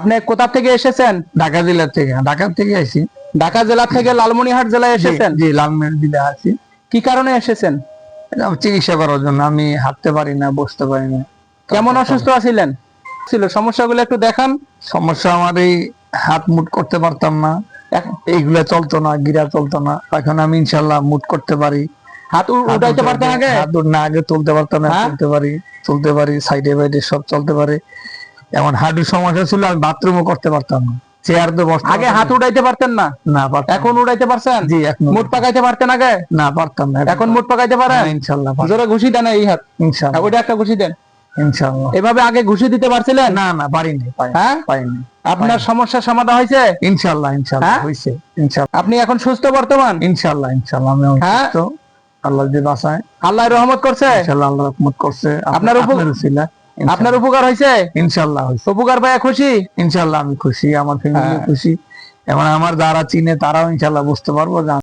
আপনি কোথা থেকে এসেছেন? ঢাকা জেলা থেকে ঢাকা থেকে আসি। ঢাকা জেলা থেকে লালমনিরহাট জেলায় এসেছেন? জি লালমের জেলা আছি কি কারণে এসেছেন? চিকিৎসা করার জন্য আমি হাঁটতে পারি না বসতে পারি না। কেমন অসুস্থ আছিলেন? ছিল সমস্যাগুলো একটু দেখান। সমস্যা আমার এই হাত মুট করতে পারতাম না। এইগুলা চলতো না গিরা চলতো না। এখন আমি ইনশাল্লাহ মুট করতে পারি। হাত উঠাইতে পারতাম আগে? হাত উঠ- না আগে তুলতে পারতাম না হ্যাঁ? তুলতে পারি তুলতে পারি সাইডে বাইডে সব চলতে পারে। এমন হাঁটুর সমস্যা ছিল আমি বাথরুমও করতে পারতাম না। চেয়ার তো বসতে আগে হাত উঠাইতে পারতেন না? না। এখন উঠাইতে পারছেন? জি এখন মুঠ পাকাইতে পারতেন আগে? না পারতাম না এখন মুঠ পাকাইতে পারেন? হ্যাঁ, জোরে ঘুষি দেন এই হাত। একটা ঘুষি দেন। এভাবে আগে ঘুষি দিতে পারছিলেন? না না পারিনি হ্যাঁ? পারিনি আপনার সমস্যার সমাধান হয়েছে? ইনশাল্লাহ ইনশাল্লাহ হ্যাঁ? হয়েছে আপনি এখন সুস্থ বর্তমান? ইনশাল্লাহ ইনশাল্লাহ আমি হ্যাঁ? অসুস্থ আল্লাহ যদি বাঁচায়। আল্লাহ রহমত করছে? আল্লাহ রহমত করছে। আপনার উপর- আপনার উপকার হয়েছে? ইনশাল্লাহ উপকার পায় খুশি? ইনশাল্লাহ আমি খুশি আমার ফ্যামিলি। খুশি। এবং আমার যারা চিনে তারাও ইনশাল্লাহ বুঝতে পারব